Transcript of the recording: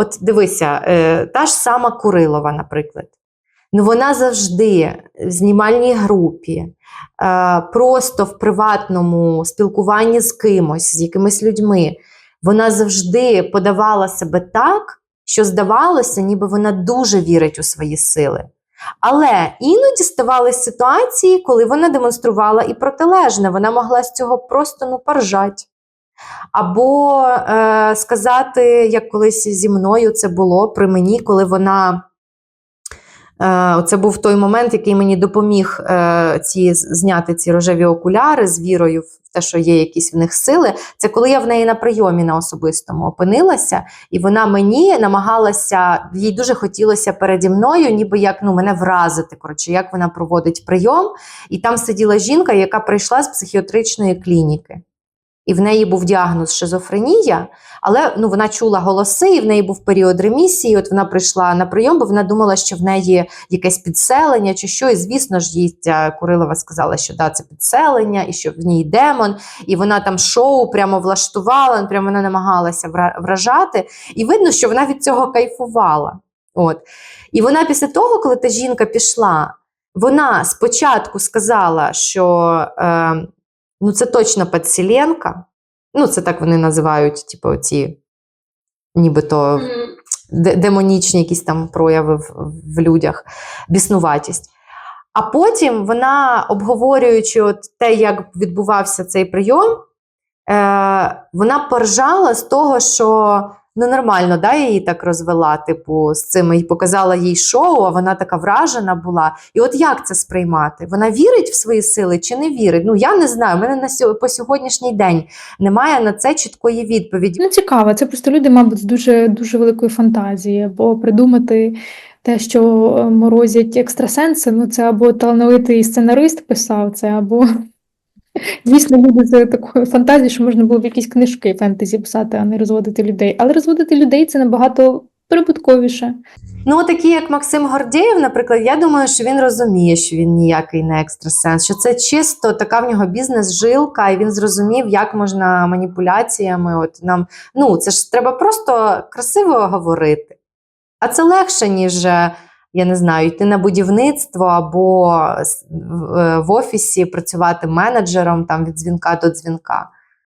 От дивися, е, та ж сама Курилова, наприклад. Ну, вона завжди в знімальній групі, е, просто в приватному спілкуванні з кимось, з якимись людьми, вона завжди подавала себе так, що здавалося, ніби вона дуже вірить у свої сили. Але іноді ставалися ситуації, коли вона демонструвала і протилежне. Вона могла з цього просто ну, поржати. Або е, сказати, як колись зі мною це було при мені, коли вона. Е, це був той момент, який мені допоміг е, ці, зняти ці рожеві окуляри з вірою в те, що є якісь в них сили. Це коли я в неї на прийомі на особистому опинилася, і вона мені намагалася, їй дуже хотілося переді мною, ніби як ну, мене вразити. Коротше, як вона проводить прийом. І там сиділа жінка, яка прийшла з психіатричної клініки. І в неї був діагноз шизофренія, але ну, вона чула голоси, і в неї був період ремісії. От вона прийшла на прийом, бо вона думала, що в неї якесь підселення чи що. І звісно ж, їй ця Курилова сказала, що да, це підселення, і що в ній демон. І вона там шоу прямо влаштувала, прямо вона намагалася вражати. І видно, що вона від цього кайфувала. От. І вона після того, коли та жінка пішла, вона спочатку сказала, що. Е, Ну, це точно Подсіленка. Ну, це так вони називають, типу, ці нібито демонічні якісь там прояви в, в людях, біснуватість. А потім вона, обговорюючи от те, як відбувався цей прийом, е, вона поржала з того, що ну нормально, да, я її так розвела, типу, з цим і показала їй шоу, а вона така вражена була. І от як це сприймати? Вона вірить в свої сили чи не вірить? Ну я не знаю. У мене на сьо- по сьогоднішній день немає на це чіткої відповіді. Ну, цікаво, це просто люди, мабуть, з дуже дуже великої фантазії, бо придумати те, що е, морозять екстрасенси, ну це або талановитий сценарист писав це, або дійсно люди з такою фантазією, що можна було б якісь книжки фентезі писати, а не розводити людей. Але розводити людей це набагато прибутковіше. Ну, такі, як Максим Гордєєв, наприклад, я думаю, що він розуміє, що він ніякий не екстрасенс, що це чисто така в нього бізнес-жилка, і він зрозумів, як можна маніпуляціями. От нам, ну, це ж треба просто красиво говорити. А це легше, ніж, е, я не знаю, йти на будівництво або в- е, в офісі працювати менеджером там, від дзвінка до дзвінка.